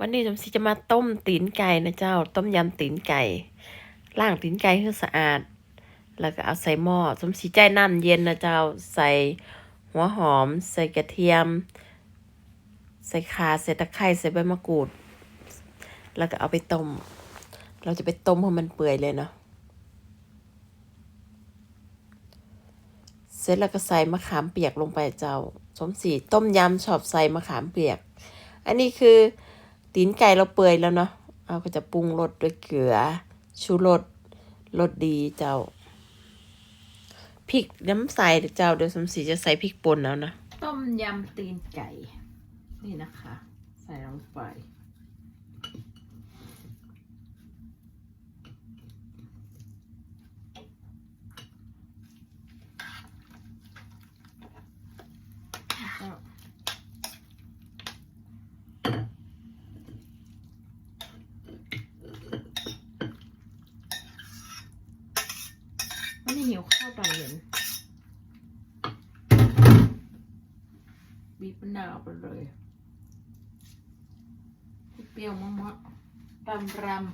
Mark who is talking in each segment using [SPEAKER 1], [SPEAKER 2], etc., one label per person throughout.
[SPEAKER 1] วันนี้สมศรีจะมาต้มตีนไก่นะเจ้า ต้มยำตีนไก่ล้างตีนไก่ให้สะอาด แล้วก็เอาใส่หม้อสมศรีใจน้ำเย็นนะเจ้า ใส่หัวหอม ใส่กระเทียม ใส่ข่าใส่ตะไคร้ใส่ใบมะกรูด แล้วก็เอาไปต้ม เราจะไปต้มให้มันเปื่อยเลยเนาะเสร็จแล้วก็ใส่มะขามเปียกลงไปเจ้าสมศรีต้มยำชอบใส่มะขามเปียก อันนี้คือ ตีนไก่เราเปื่อยแล้วเนาะเราก็จะปรุงรสด้วยเกลือ ชูรสรสดีเจ้าพริกน้ำใส่เจ้าเดี๋ยวสมศรีจะใส่พริกป่นแล้วนะ
[SPEAKER 2] ต้มยำตีนไก่ นี่นะคะ ใส่ลงไป แล้วก็ ไม่ได้หิวข้าวตอนเย็นบีบมะนาวไปเลยเปรี้ยวมากๆรำรำ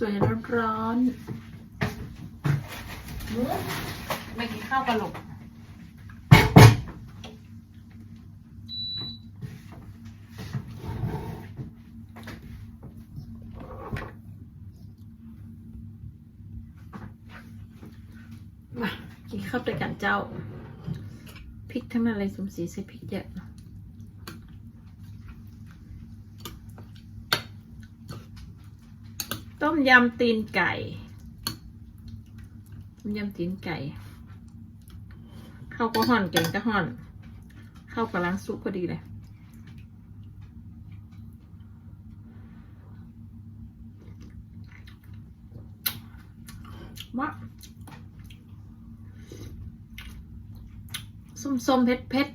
[SPEAKER 2] สวยร้อนๆไม่กินข้าวปลาหลกมากินข้าวด้วยกันเจ้า พริกทั้งนั้นเลยสมศรีใส่พริกเยอะนะ ต้มยำตีนไก่ ต้มยำตีนไก่ ข้าวก็ห่อนแกงก็ห่อน ข้าวกำลังสุกพอดีเลยว้าส้มส้มๆเผ็ดเผ็ด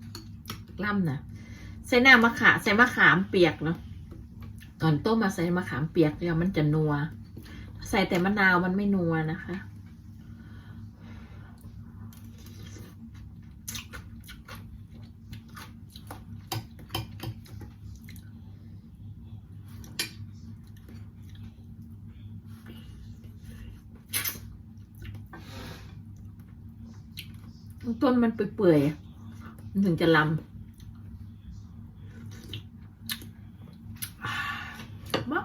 [SPEAKER 2] ๆล่ำนะใส่หน้ำมะขามใส่มะขามเปียกเนาะ ก่อนต้มมาใส่มะขามเปียกเดี๋ยวมันจะนัว ใส่แต่มะนาวมันไม่นัวนะคะ ต้นมันเปื่อยๆมันถึงจะลำบ้า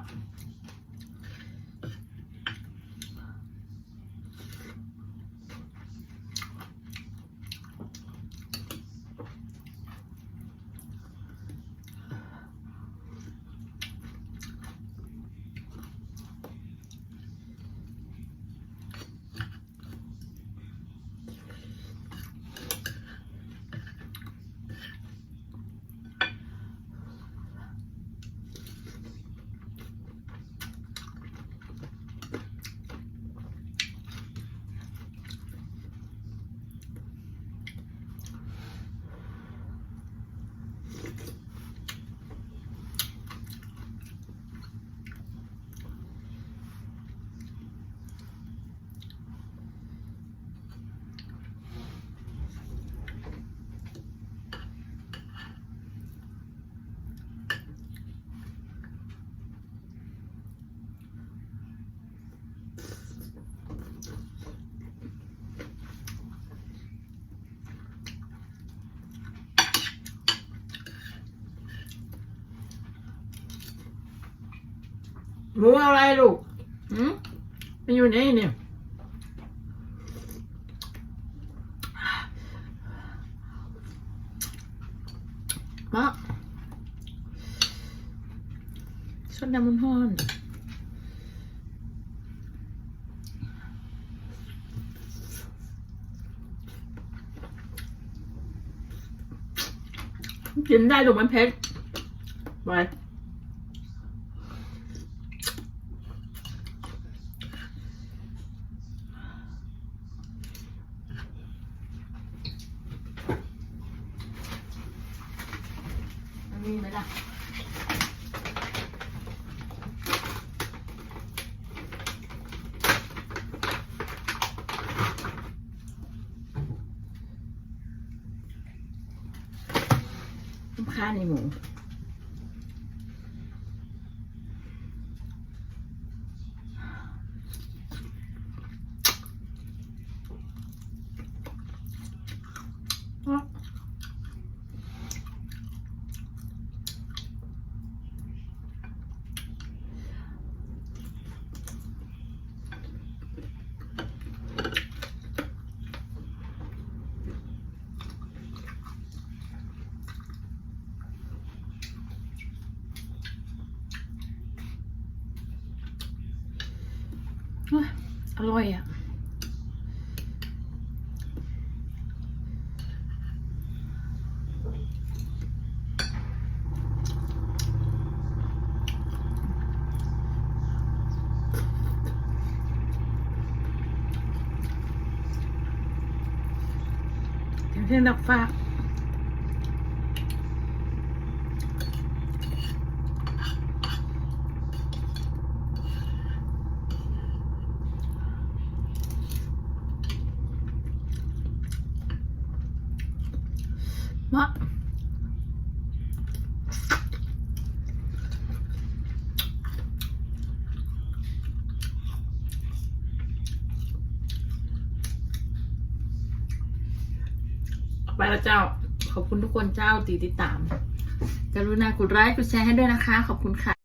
[SPEAKER 2] หมูอะไรลูกหืมมันอยู่ไหนเนี่ยมาชดน้ำมันห้อนกินได้ลูกมันเผ็ดไป มีไหมล่ะลูกค้าในหมู อร่อยอะเดี๋ยวเที่ยงดักฟ้าก มะไปแล้วเจ้า ขอบคุณทุกคนเจ้าตีติดตาม กรุณากดไลค์กดแชร์ให้ด้วยนะคะ ขอบคุณค่ะ